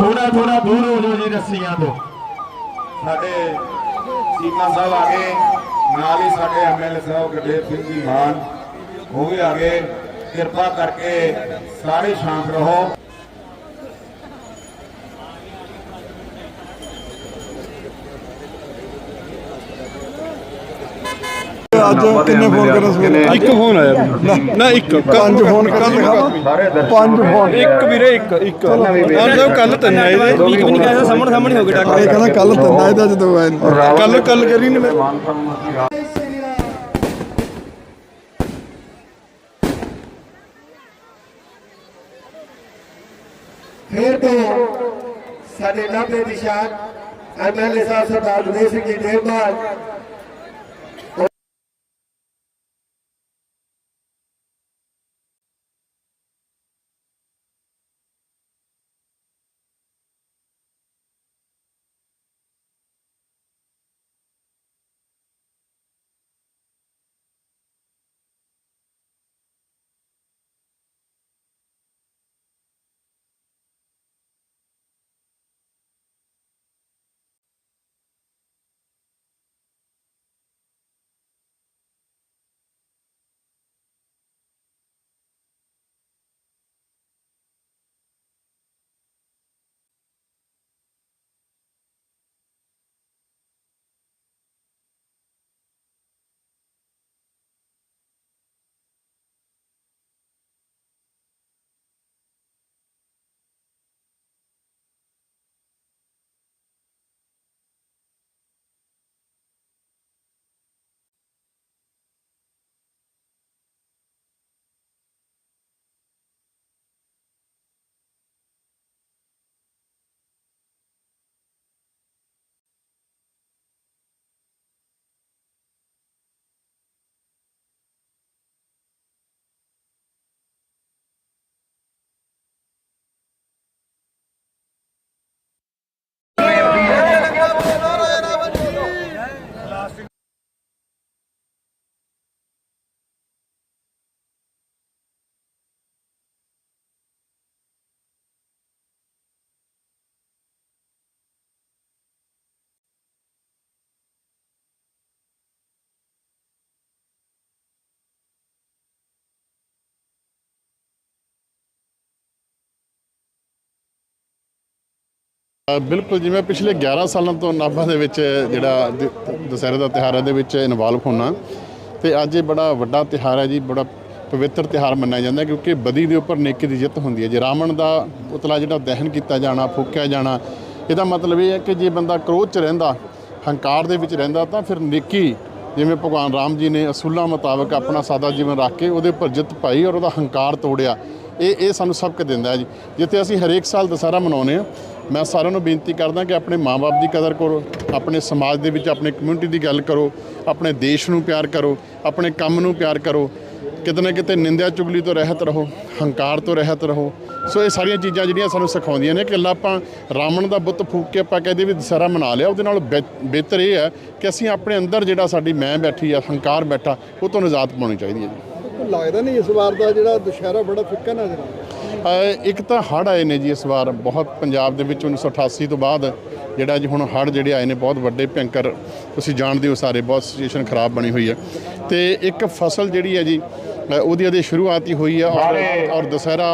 ਥੋੜਾ ਥੋੜਾ ਦੂਰ ਹੋ ਜਾਓ ਜੀ ਰੱਸੀਆਂ ਤੋਂ। ਸਾਡੇ ਸੀਮਾ ਸਾਹਿਬ ਆ ਗਏ। ਨਾਲ ਹੀ ਸਾਡੇ ਐਮਐਲਏ ਸਾਹਿਬ ਗੁਰਦੇਵ ਸਿੰਘ ਜੀ ਮਾਨ ਉਹ ਵੀ ਆ ਗਏ। ਕਿਰਪਾ ਕਰਕੇ ਸਾਰੇ ਸ਼ਾਂਤ ਰਹੋ। ਅੱਜ ਕਿੰਨੇ ਫੋਨ ਕਰੇ ਸਵੇਰੇ? ਇੱਕ ਫੋਨ ਆਇਆ। ਨਾ ਇੱਕ ਪੰਜ ਫੋਨ ਕਰ ਪੰਜ ਫੋਨ। ਇੱਕ ਵੀਰੇ ਇੱਕ ਇੱਕ। ਹਾਂ ਸਾਹਿਬ ਕੱਲ ਤਿੰਨ ਆਏ ਦੇ ਵੀਕ ਵੀ ਨਹੀਂ ਕਹਿੰਦਾ ਸਾਹਮਣੇ ਸਾਹਮਣੇ ਹੋ ਗਿਆ ਇਹ ਕਹਿੰਦਾ ਕੱਲ ਤਿੰਨ ਆਏ ਦਾ ਜਦੋਂ ਆਏ ਨੇ। ਕੱਲ ਕੱਲ ਕਰੀ ਨੇ ਮੈਂ। ਫਿਰ ਤੋਂ ਸਾਡੇ ਨਾਭੇ ਦੀ ਸ਼ਾਨ ਐਮਐਲਏ ਸਾਹਿਬ ਸਰਦਾਰ ਗੁਰਦੇਵ ਸਿੰਘ ਜੀ ਦੇਵਮਾਨ ਬਿਲਕੁਲ ਜਿਵੇਂ ਪਿਛਲੇ 11 ਸਾਲਾਂ ਤੋਂ ਨਾਭਾ ਦੇ ਵਿੱਚ ਜਿਹੜਾ ਦ- ਦੁਸਹਿਰੇ ਦਾ ਤਿਉਹਾਰ ਹੈ, ਦੇ ਵਿੱਚ ਇਨਵੋਲਵ ਹੋਣਾ। ਤੇ ਅੱਜ ਇਹ ਬੜਾ ਵੱਡਾ ਤਿਉਹਾਰ ਹੈ ਜੀ, ਬੜਾ ਪਵਿੱਤਰ ਤਿਉਹਾਰ ਮੰਨਿਆ ਜਾਂਦਾ ਕਿਉਂਕਿ ਬਦੀ ਦੇ ਉੱਪਰ ਨੇਕੀ ਦੀ ਜਿੱਤ ਹੁੰਦੀ ਹੈ। ਜੇ ਰਾਵਣ ਦਾ ਪੁਤਲਾ ਜਿਹੜਾ ਦਹਨ ਕੀਤਾ ਜਾਣਾ, ਫੂਕਿਆ ਜਾਣਾ, ਇਹਦਾ ਮਤਲਬ ਇਹ ਹੈ ਕਿ ਜੇ ਬੰਦਾ ਕ੍ਰੋਧ 'ਚ ਰਹਿੰਦਾ, ਹੰਕਾਰ ਦੇ ਵਿੱਚ ਰਹਿੰਦਾ, ਤਾਂ ਫਿਰ ਨੇਕੀ, ਜਿਵੇਂ ਭਗਵਾਨ ਰਾਮ ਜੀ ਨੇ ਅਸੂਲਾਂ ਮੁਤਾਬਕ ਆਪਣਾ ਸਾਦਾ ਜੀਵਨ ਰੱਖ ਕੇ ਉਹਦੇ ਉੱਪਰ ਜਿੱਤ ਪਾਈ ਔਰ ਉਹਦਾ ਹੰਕਾਰ ਤੋੜਿਆ। ਇਹ ਇਹ ਸਾਨੂੰ ਸਬਕ ਦਿੰਦਾ ਹੈ ਜੀ। ਜਿੱਥੇ ਅਸੀਂ ਹਰੇਕ ਸਾਲ ਦੁਸਹਿਰਾ ਮਨਾਉਂਦੇ ਹਾਂ, ਮੈਂ ਸਾਰਿਆਂ ਨੂੰ ਬੇਨਤੀ ਕਰਦਾ ਕਿ ਆਪਣੇ ਮਾਪੇ ਦੀ ਕਦਰ ਕਰੋ, ਆਪਣੇ ਸਮਾਜ ਦੇ ਵਿੱਚ, ਆਪਣੇ ਕਮਿਊਨਿਟੀ ਦੀ ਗੱਲ ਕਰੋ, ਆਪਣੇ ਦੇਸ਼ ਨੂੰ ਪਿਆਰ ਕਰੋ, ਆਪਣੇ ਕੰਮ ਨੂੰ ਪਿਆਰ ਕਰੋ, ਕਿਤੇ ਨਾ ਕਿਤੇ ਨਿੰਦਿਆ ਚੁਗਲੀ ਤੋਂ ਰਹਿਤ ਰਹੋ, ਹੰਕਾਰ ਤੋਂ ਰਹਿਤ ਰਹੋ। ਸੋ ਇਹ ਸਾਰੀਆਂ ਚੀਜ਼ਾਂ ਜਿਹੜੀਆਂ ਸਾਨੂੰ ਸਿਖਾਉਂਦੀਆਂ ਨੇ ਕਿ ਅੱਲਾ ਆਪਾਂ ਰਾਵਣ ਦਾ ਬੁੱਤ ਫੂਕ ਕੇ ਆਪਾਂ ਕਹਦੇ ਵੀ ਦੁਸਹਿਰਾ ਮਨਾ ਲਿਆ, ਉਹਦੇ ਨਾਲ ਬਿਹ- ਬਿਹਤਰ ਇਹ ਹੈ ਕਿ ਅਸੀਂ ਆਪਣੇ ਅੰਦਰ ਜਿਹੜਾ ਸਾਡੀ ਮੈਂ ਬੈਠੀ ਆ, ਹੰਕਾਰ ਬੈਠਾ, ਉਹ ਤੋਂ ਨਿਜਾਤ ਪਾਉਣੀ ਚਾਹੀਦੀ ਹੈ ਜੀ। ਲੱਗਦਾ ਨਹੀਂ ਇਸ ਵਾਰ ਦਾ ਜਿਹੜਾ ਦੁਸ਼ਹਿਰਾ ਬੜਾ ਫਿੱਕਾ ਨਜ਼ਰ ਆਉਂਦਾ ਇੱਕ ਤਾਂ ਹੜ੍ਹ ਆਏ ਨੇ ਜੀ ਇਸ ਵਾਰ ਬਹੁਤ ਪੰਜਾਬ ਦੇ ਵਿੱਚ 1988 ਤੋਂ ਬਾਅਦ ਜਿਹੜਾ ਜੀ ਹੁਣ ਹੜ੍ਹ ਜਿਹੜੇ ਆਏ ਨੇ ਬਹੁਤ ਵੱਡੇ ਭਿਅੰਕਰ ਤੁਸੀਂ ਜਾਣਦੇ ਹੋ ਸਾਰੇ ਬਹੁਤ ਸਿਚੁਏਸ਼ਨ ਖਰਾਬ ਬਣੀ ਹੋਈ ਹੈ। ਤੇ ਇੱਕ ਫਸਲ ਜਿਹੜੀ ਹੈ ਜੀ ਉਹਦੀ ਅਦੇ ਸ਼ੁਰੂਆਤ ਹੀ ਹੋਈ ਹੈ ਔਰ ਔਰ ਦੁਸਹਿਰਾ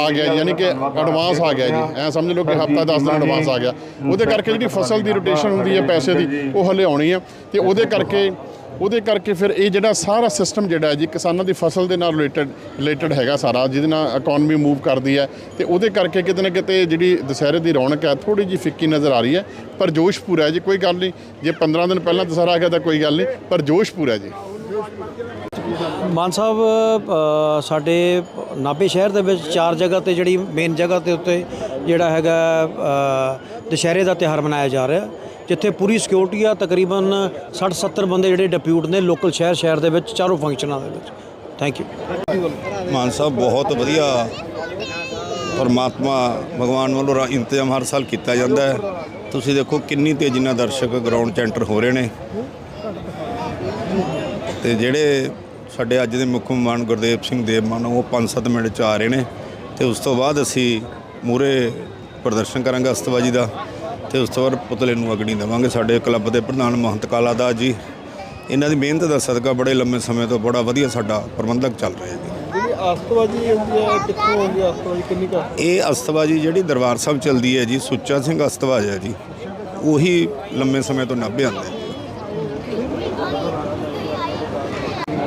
ਆ ਗਿਆ ਯਾਨੀ ਕਿ ਐਡਵਾਂਸ ਆ ਗਿਆ ਜੀ। ਐ ਸਮਝ ਲਓ ਕਿ ਹਫਤਾ 10 ਦਿਨ ਐਡਵਾਂਸ ਆ ਗਿਆ। ਉਹਦੇ ਕਰਕੇ ਜਿਹੜੀ ਫਸਲ ਦੀ ਰੋਟੇਸ਼ਨ ਹੁੰਦੀ ਹੈ ਪੈਸੇ ਦੀ ਉਹ ਹਲੇ ਆਉਣੀ ਹੈ। ਤੇ ਉਹਦੇ ਕਰਕੇ ਉਹਦੇ ਕਰਕੇ ਫਿਰ ਇਹ ਜਿਹੜਾ ਸਾਰਾ ਸਿਸਟਮ ਜਿਹੜਾ ਹੈ ਜੀ ਕਿਸਾਨਾਂ ਦੀ ਫਸਲ ਦੇ ਨਾਲ ਰਿਲੇਟਡ ਰਿਲੇਟਡ ਹੈਗਾ ਸਾਰਾ, ਜਿਹਦੇ ਨਾਲ ਇਕਨੋਮੀ ਮੂਵ ਕਰਦੀ ਹੈ ਤੇ ਉਹਦੇ ਕਰਕੇ ਕਿਤੇ ਨਾ ਕਿਤੇ ਜਿਹੜੀ ਦੁਸਹਿਰੇ ਦੀ ਰੌਣਕ ਹੈ ਥੋੜੀ ਜਿਹੀ ਫਿੱਕੀ ਨਜ਼ਰ ਆ ਰਹੀ ਹੈ, ਪਰ ਜੋਸ਼ ਪੂਰਾ ਹੈ ਜੀ, ਕੋਈ ਗੱਲ ਨਹੀਂ। ਜੇ 15 ਦਿਨ ਪਹਿਲਾਂ ਦੁਸਹਿਰਾ ਆ ਗਿਆ ਤਾਂ ਕੋਈ ਗੱਲ ਨਹੀਂ, ਪਰ ਜੋਸ਼ ਪੂਰਾ ਜੀ। ਮਾਨ ਸਾਹਿਬ ਸਾਡੇ ਨਾਭੇ ਸ਼ਹਿਰ ਦੇ ਵਿੱਚ ਚਾਰ ਜਗ੍ਹਾ ਤੇ ਜਿਹੜੀ ਮੇਨ ਜਗ੍ਹਾ ਤੇ ਉੱਤੇ ਜਿਹੜਾ ਹੈਗਾ ਦੁਸ਼ਹਿਰੇ ਦਾ ਤਿਉਹਾਰ ਮਨਾਇਆ ਜਾ ਰਿਹਾ। ਜਿੱਥੇ ਪੂਰੀ ਸਿਕਿਉਰਿਟੀ ਆ, ਤਕਰੀਬਨ 60 70 ਬੰਦੇ ਜਿਹੜੇ ਡਿਪਿਊਟ ਨੇ ਲੋਕਲ ਸ਼ਹਿਰ ਸ਼ਹਿਰ ਦੇ ਵਿੱਚ, ਚਾਰੋਂ ਫੰਕਸ਼ਨਾਂ ਦੇ ਵਿੱਚ। ਥੈਂਕ ਯੂ ਮਾਨ ਸਾਹਿਬ, ਬਹੁਤ ਵਧੀਆ। ਪਰਮਾਤਮਾ ਭਗਵਾਨ ਵੱਲੋਂ ਰਾ- ਇੰਤਜ਼ਾਮ ਹਰ ਸਾਲ ਕੀਤਾ ਜਾਂਦਾ ਹੈ। ਤੁਸੀਂ ਦੇਖੋ ਕਿੰਨੀ ਤੇਜ਼ੀ ਨਾਲ ਦਰਸ਼ਕ ਗਰਾਊਂਡ 'ਚ ਐਂਟਰ ਹੋ ਰਹੇ ਨੇ। ਤੇ ਜਿਹੜੇ ਸਾਡੇ ਅੱਜ ਦੇ ਮੁੱਖ ਮਹਿਮਾਨ ਗੁਰਦੇਵ ਸਿੰਘ ਦੇਵ ਮਾਨ, ਉਹ 5-7 ਮਿੰਟ 'ਚ ਆ ਰਹੇ ਨੇ। ਤੇ ਉਸ ਤੋਂ ਬਾਅਦ ਅਸੀਂ ਮੂਰੇ ਪ੍ਰਦਰਸ਼ਨ ਕਰਾਂਗੇ ਅਸਤਬਾਜੀ ਦਾ। ਤੇ ਉਸ ਤੋਂ ਬਾਅਦ ਪੁਤਲੇ ਨੂੰ ਅਗਨੀ ਦੇਵਾਂਗੇ ਸਾਡੇ ਕਲੱਬ ਦੇ ਪ੍ਰਧਾਨ ਮਹੰਤ ਕਾਲਾ ਦਾਸ ਜੀ। ਇਹਨਾਂ ਦੀ ਮਿਹਨਤ ਦਾ ਸਦਕਾ ਬੜੇ ਲੰਮੇ ਸਮੇਂ ਤੋਂ ਬੜਾ ਵਧੀਆ ਸਾਡਾ ਪ੍ਰਬੰਧਕ ਚੱਲ ਰਿਹਾ ਜੀ। ਜਿਹੜੀ ਆਸਤਵਾਜੀ ਹੁੰਦੀ ਹੈ ਕਿੱਥੋਂ ਹੁੰਦੀ ਹੈ ਆਸਤਵਾਜੀ ਕਿੰਨੀ ਕੁ ਇਹ ਅਸਤਬਾਜੀ ਜਿਹੜੀ ਦਰਬਾਰ ਸਾਹਿਬ ਚੱਲਦੀ ਹੈ ਜੀ ਸੁੱਚਾ ਸਿੰਘ ਅਸਤਵਾਜ ਹੈ ਜੀ। ਉਹੀ ਲੰਮੇ ਸਮੇਂ ਤੋਂ ਨਾਭੇ ਆਉਂਦਾ ਹੈ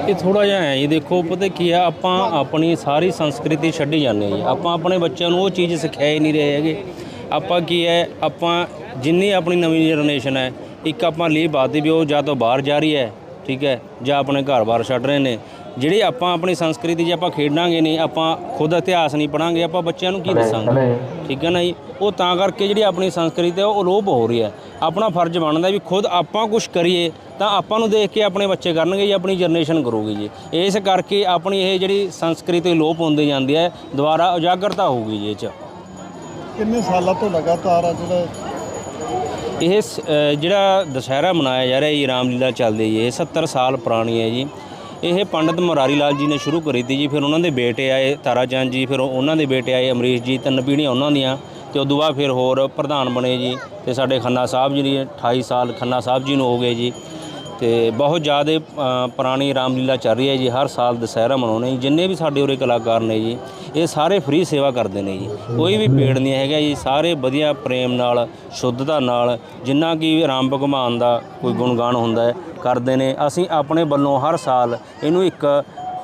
ਇਹ ਥੋੜਾ ਜਿਹਾ ਹੈ ਜੀ ਦੇਖੋ ਪਤਾ ਕੀ ਆ ਆਪਾਂ ਆਪਣੀ ਸਾਰੀ ਸੰਸਕ੍ਰਿਤੀ ਛੱਡੀ ਜਾਂਦੇ ਹਾਂ ਜੀ। ਆਪਾਂ ਆਪਣੇ ਬੱਚਿਆਂ ਨੂੰ ਉਹ ਚੀਜ਼ ਸਿਖਾਏ ਹੀ ਨਹੀਂ ਰਹੇ ਹੈਗੇ। ਆਪਾਂ ਕੀ ਹੈ ਆਪਾਂ ਜਿੰਨੀ ਆਪਣੀ ਨਵੀਂ ਜਨਰੇਸ਼ਨ ਹੈ ਇੱਕ ਆਪਾਂ ਲੀਹ ਬਾਤੀ ਵੀ ਉਹ ਜਾਂ ਤਾਂ ਬਾਹਰ ਜਾ ਰਹੀ ਹੈ ਠੀਕ ਹੈ ਜਾਂ ਆਪਣੇ ਘਰ-ਬਾਰ ਛੱਡ ਰਹੇ ਨੇ। ਜਿਹੜੀ ਆਪਾਂ ਆਪਣੀ ਸੰਸਕ੍ਰਿਤੀ ਜੇ ਆਪਾਂ ਖੇਡਾਂਗੇ ਨਹੀਂ ਆਪਾਂ ਖੁਦ ਇਤਿਹਾਸ ਨਹੀਂ ਪੜਾਂਗੇ ਆਪਾਂ ਬੱਚਿਆਂ ਨੂੰ ਕੀ ਦੱਸਾਂਗੇ? ਠੀਕ ਹੈ ਨਾ ਜੀ? ਉਹ ਤਾਂ ਕਰਕੇ ਜਿਹੜੀ ਆਪਣੀ ਸੰਸਕ੍ਰਿਤੀ ਹੈ ਉਹ ਅਲੋਪ ਹੋ ਰਹੀ ਹੈ। ਆਪਣਾ ਫਰਜ਼ ਬਣਦਾ ਵੀ ਖੁਦ ਆਪਾਂ ਕੁਝ ਕਰੀਏ ਤਾਂ ਆਪਾਂ ਨੂੰ ਦੇਖ ਕੇ ਆਪਣੇ ਬੱਚੇ ਕਰਨਗੇ ਜੀ ਆਪਣੀ ਜਨਰੇਸ਼ਨ ਕਰੂਗੀ ਜੀ। ਇਸ ਕਰਕੇ ਆਪਣੀ ਇਹ ਜਿਹੜੀ ਸੰਸਕ੍ਰਿਤੀ ਲੋਪ ਹੁੰਦੀ ਜਾਂਦੀ ਹੈ ਦੁਬਾਰਾ ਉਜਾਗਰਤਾ ਹੋਊਗੀ ਜੀ ਇਹ 'ਚ। ਕਿੰਨੇ ਸਾਲਾਂ ਤੋਂ ਲਗਾਤਾਰ ਆ ਜਿਹੜਾ ਇਹ ਸ- ਜਿਹੜਾ ਦੁਸਹਿਰਾ ਮਨਾਇਆ ਜਾ ਰਿਹਾ ਜੀ, ਰਾਮਲੀਲਾ ਚੱਲਦੀ ਜੀ, ਇਹ 70 ਸਾਲ ਪੁਰਾਣੀ ਹੈ ਜੀ। ਇਹ ਪੰਡਤ ਮੁਰਾਰੀ ਲਾਲ ਜੀ ਨੇ ਸ਼ੁਰੂ ਕਰੀ ਤੀ ਜੀ, ਫਿਰ ਉਹਨਾਂ ਦੇ ਬੇਟੇ ਆਏ ਤਾਰਾ ਚੰਦ ਜੀ, ਫਿਰ ਉਹਨਾਂ ਦੇ ਬੇਟੇ ਆਏ, ਅਮਰੀਸ਼ ਜੀ, ਤਿੰਨ ਪੀੜ੍ਹੀਆਂ ਉਹਨਾਂ ਦੀਆਂ, ਤੇ ਉਦੋਂ ਬਾਅਦ ਫਿਰ ਹੋਰ ਪ੍ਰਧਾਨ ਬਣੇ ਜੀ, ਤੇ ਸਾਡੇ ਖੰਨਾ ਸਾਹਿਬ ਜੀ ਦੀ 28 ਸਾਲ ਖੰਨਾ ਸਾਹਿਬ ਜੀ ਨੂੰ ਹੋ ਗਏ ਜੀ। ਤੇ ਬਹੁਤ ਜ਼ਿਆਦਾ ਪੁਰਾਣੀ ਰਾਮਲੀਲਾ ਚੱਲ ਰਹੀ ਹੈ ਜੀ, ਹਰ ਸਾਲ ਦੁਸਹਿਰਾ ਮਨਾਉਂਦੇ ਜੀ, ਜਿੰਨੇ ਵੀ ਸਾਡੇ ਉਰੇ ਕਲਾਕਾਰ ਨੇ ਜੀ, ਇਹ ਸਾਰੇ ਫ੍ਰੀ ਸੇਵਾ ਕਰਦੇ ਨੇ ਜੀ, ਕੋਈ ਵੀ ਪੇੜ ਨਹੀਂ ਹੈਗਾ ਜੀ, ਸਾਰੇ ਵਧੀਆ ਪ੍ਰੇਮ ਨਾਲ, ਸ਼ੁੱਧਤਾ ਨਾਲ, ਜਿੰਨਾ ਕਿ ਰਾਮ ਭਗਵਾਨ ਦਾ ਕੋਈ ਗੁਣਗਾਨ ਹੁੰਦਾ ਹੈ, ਕਰਦੇ ਨੇ, ਅਸੀਂ ਆਪਣੇ ਵੱਲੋਂ ਹਰ ਸਾਲ ਇਹਨੂੰ ਇੱਕ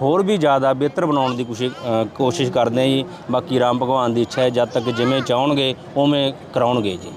ਹੋਰ ਵੀ ਜ਼ਿਆਦਾ ਬਿਹਤਰ ਬਣਾਉਣ ਦੀ ਕੋਸ਼ਿਸ਼ ਕੋਸ਼ਿਸ਼ ਕਰਦੇ ਹਾਂ ਜੀ, ਬਾਕੀ ਰਾਮ ਭਗਵਾਨ ਦੀ ਇੱਛਾ ਹੈ, ਜਦ ਤੱਕ ਜਿਵੇਂ ਚਾਹਣਗੇ, ਉਵੇਂ ਕਰਾਉਣਗੇ ਜੀ।